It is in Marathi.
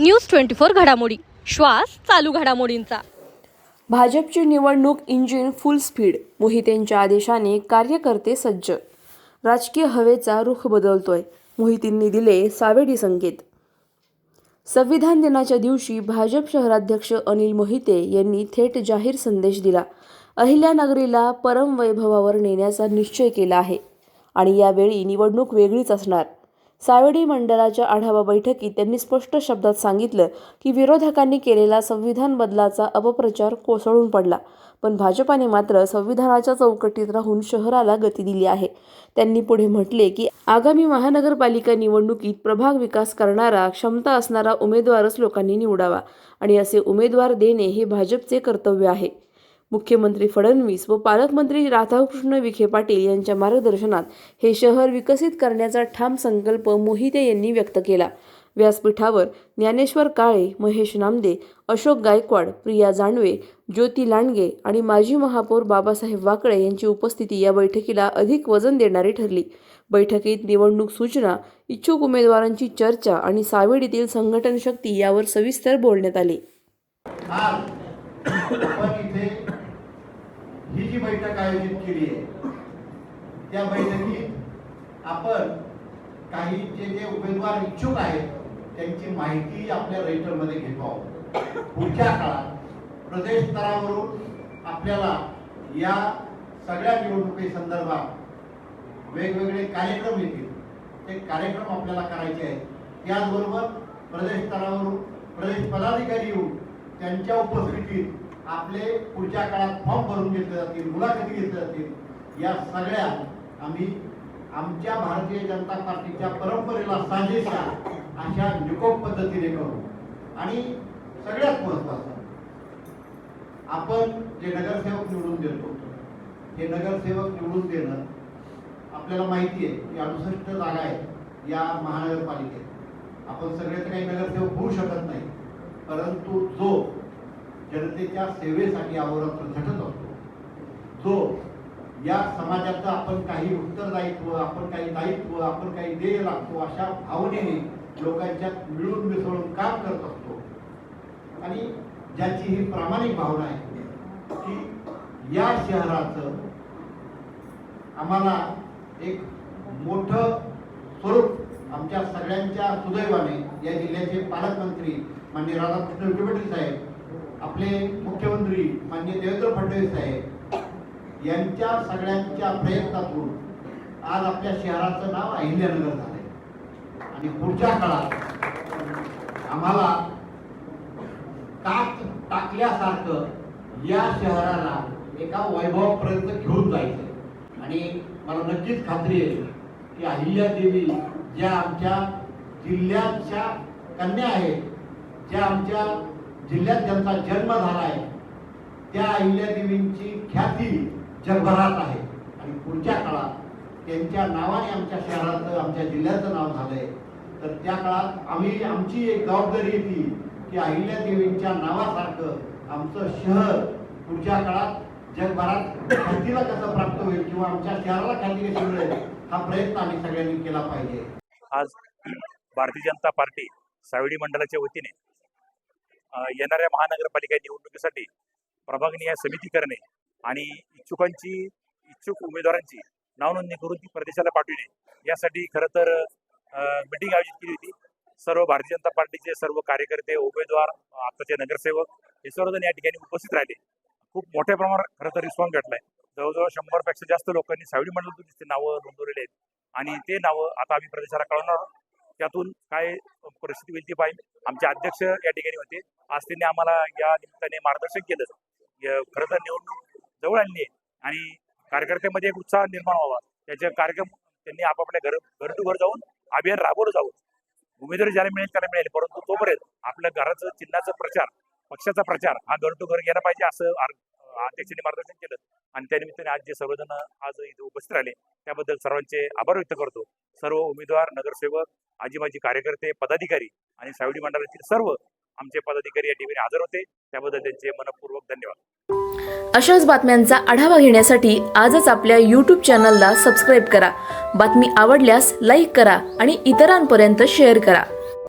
न्यूज ट्वेंटी फोर घडामोडी. श्वास चालू घडामोडींचा. भाजपची निवडणूक इंजिन फुल स्पीड मोहितेंच्या आदेशाने कार्यकर्ते सज्ज. राजकीय हवेचा रुख बदलतोय मोहितींनी दिले सावेडी संकेत. संविधान दिनाच्या दिवशी भाजप शहराध्यक्ष अनिल मोहिते यांनी थेट जाहीर संदेश दिला. अहिल्यानगरीला परम वैभवावर नेण्याचा निश्चय केला आहे आणि यावेळी निवडणूक वेगळीच असणार. सावडी मंडळाच्या आढावा बैठकीत त्यांनी स्पष्ट शब्दात सांगितलं की विरोधकांनी केलेला संविधान बदलाचा अपप्रचार कोसळून पडला. पण भाजपाने मात्र संविधानाच्या चौकटीत राहून शहराला गती दिली आहे. त्यांनी पुढे म्हटले की आगामी महानगरपालिका निवडणुकीत प्रभाग विकास करणारा क्षमता असणारा उमेदवारच लोकांनी निवडावा आणि असे उमेदवार देणे हे भाजपचे कर्तव्य आहे. मुख्यमंत्री फडणवीस व पालकमंत्री राधाकृष्ण विखे पाटील यांच्या मार्गदर्शनात हे शहर विकसित करण्याचा ठाम संकल्प मोहिते यांनी व्यक्त केला. व्यासपीठावर ज्ञानेश्वर काळे महेश नामदे अशोक गायकवाड प्रिया जाणवे ज्योती लांडगे आणि माजी महापौर बाबासाहेब वाकळे यांची उपस्थिती या बैठकीला अधिक वजन देणारी ठरली. बैठकीत निवडणूक सूचना इच्छुक उमेदवारांची चर्चा आणि सावेडीतील संघटन शक्ती यावर सविस्तर बोलण्यात आले. आज ही बैठक आयोजित केली आहे त्या बैठकीत आपण काही जे जे उमेदवार इच्छुक आहेत त्यांची माहिती आपल्या रेटरमध्ये घेतो आहोत. पुढच्या काळात प्रदेश स्तरावरून आपल्याला या सगळ्या निवडणुकी संदर्भात वेगवेगळे कार्यक्रम येतील. ते कार्यक्रम आपल्याला करायचे आहेत. त्याचबरोबर प्रदेश स्तरावरून प्रदेश पदाधिकारी येऊन त्यांच्या उपस्थितीत आपले पुढच्या काळात फॉर्म भरून घेतले जातील मुलाखती घेतल्या जातील. या सगळ्या आम्ही आमच्या भारतीय जनता पार्टीच्या परंपरेला साजेशा अशा निकोप पद्धतीने करू. आणि सगळ्यात महत्वाचं आपण जे नगरसेवक निवडून देतो हे नगरसेवक निवडून देणं आपल्याला माहिती आहे की अडुसष्ट जागा आहेत या महानगरपालिकेत. आपण सगळे काही नगरसेवक होऊ शकत नाही परंतु जो जनतेच्या सेवेसाठी अहोरात्र झटत असतो जो या समाजाचं आपण काही उत्तरदायित्व आपण काही दायित्व आपण काही ध्येय लागतो अशा भावनेने लोकांच्यात मिळून मिसळून काम करत असतो. आणि ज्याची ही प्रामाणिक भावना आहे की या शहराचं आम्हाला एक मोठं स्वरूप आमच्या सगळ्यांच्या सुदैवाने या जिल्ह्याचे पालकमंत्री माननीय राधाकृष्ण विखे पाटील साहेब आपले मुख्यमंत्री माननीय देवेंद्र फडणवीस साहेब यांच्या सगळ्यांच्या प्रयत्नातून आज आपल्या शहराचं नाव अहिल्यानगर झालंय. आणि पुढच्या काळात आम्हाला कात टाकल्यासारखं या शहराला एका वैभवापर्यंत घेऊन जायचं आणि मला नक्कीच खात्री आहे की अहिल्यादेवी ज्या आमच्या जिल्ह्याच्या कन्या आहेत ज्या आमच्या जिल्ह्यात ज्यांचा जन्म झाला आहे त्या अहिल्यादेवींची ख्याती जगभरात आहे. आणि पुढच्या काळात त्यांच्या नावाने आमच्या शहराचं आमच्या जिल्ह्याचं नाव झालंय. तर त्या काळात आम्ही आमची एक जबाबदारी येते की अहिल्यादेवींच्या नावासारखं आमचं शहर पुढच्या काळात जगभरात ख्यातीला कसं प्राप्त होईल किंवा आमच्या शहराला ख्याती कशी मिळेल हा प्रयत्न आम्ही सगळ्यांनी केला पाहिजे. आज भारतीय जनता पार्टी सावडी मंडळाच्या वतीने येणाऱ्या महानगरपालिका निवडणुकीसाठी प्रभागनीय समिती करणे आणि इच्छुकांची इच्छुक उमेदवारांची नावनोंदणी करून ती प्रदेशाला पाठविणे यासाठी खरं तर मिटिंग आयोजित केली होती. सर्व भारतीय जनता पार्टीचे सर्व कार्यकर्ते उमेदवार आताचे नगरसेवक हे सर्वजण या ठिकाणी उपस्थित राहिले. खूप मोठ्या प्रमाणात खरं तर रिस्पॉन्स भेटलाय. जवळजवळ शंभरपेक्षा जास्त लोकांनी सावडी मंडळातून ते नावं नोंदवलेली आहेत. आणि ते नावं आता आम्ही प्रदेशाला कळवणार आहोत. त्यातून काय परिस्थिती होईल ती पाहिजे आमचे अध्यक्ष या ठिकाणी होते. आज त्यांनी आम्हाला या निमित्ताने मार्गदर्शन केलं. खरं तर निवडणूक जवळ आणली आहे आणि कार्यकर्त्यामध्ये एक उत्साह निर्माण व्हावा. त्याचे कार्यक्रम त्यांनी आपापल्या घर घर टू घर जाऊन अभियान राबवलं जावं. उमेदवारी ज्याला मिळेल त्याला मिळेल. परंतु तोपर्यंत आपल्या घराचं चिन्हाचा प्रचार पक्षाचा प्रचार हा घर टू घर गेला पाहिजे असं अध्यक्षांनी मार्गदर्शन केलं. आणि त्यानिमित्ताने आज जे सर्वजण आज इथे उपस्थित राहिले त्याबद्दल सर्वांचे आभार व्यक्त करतो. सर्व उमेदवार नगरसेवक आजी माजी कार्यकर्ते पदाधिकारी आणि सावडी मंडळातील सर्व आमचे पदाधिकारी या ठिकाणी हजर होते. त्याबद्दल त्यांचे मनपूर्वक धन्यवाद. अशाच बातम्यांचा आढावा घेण्यासाठी आजच आपल्या यूट्यूब चॅनलला सबस्क्राईब करा. बातमी आवडल्यास लाईक करा आणि इतरांपर्यंत शेअर करा.